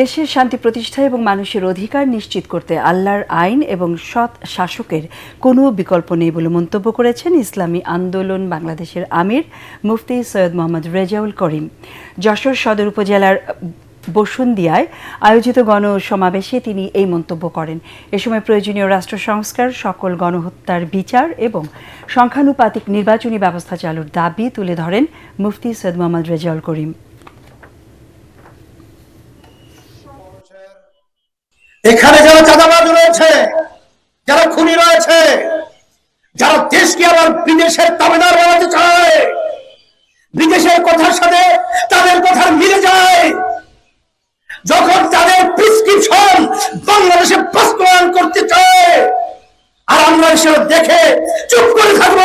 দেশের শান্তি প্রতিষ্ঠা এবং মানুষের অধিকার নিশ্চিত করতে আল্লাহর আইন এবং সৎ শাসকের কোনো বিকল্প নেই বলে মন্তব্য করেছেন ইসলামী আন্দোলন বাংলাদেশের আমির মুফতি সৈয়দ মোহাম্মদ রেজাউল করিম। যশোর সদর উপজেলার বসুন্দিয়ায় আয়োজিত গণসমাবেশে তিনি এই মন্তব্য করেন। এ সময় প্রয়োজনীয় রাষ্ট্র সংস্কার, সকল গণহত্যার বিচার এবং সংখ্যানুপাতিক নির্বাচনী ব্যবস্থা চালুর দাবি তুলে ধরেন মুফতি সৈয়দ মোহাম্মদ রেজাউল করিম। এখানে যারা চাঁদাবাজ রয়েছে, যারা খুনি রয়েছে, যারা দেশকে আবার বিদেশের দাবিদার বানাতে চায়, বিদেশের কথার সাথে তাদের কথার মিলে যায়। যখন তাদের প্রেসক্রিপশন বাংলাদেশে বাস্তবায়ন করতে চায়, আর আমরা সেটা দেখে চুপ করে থাকব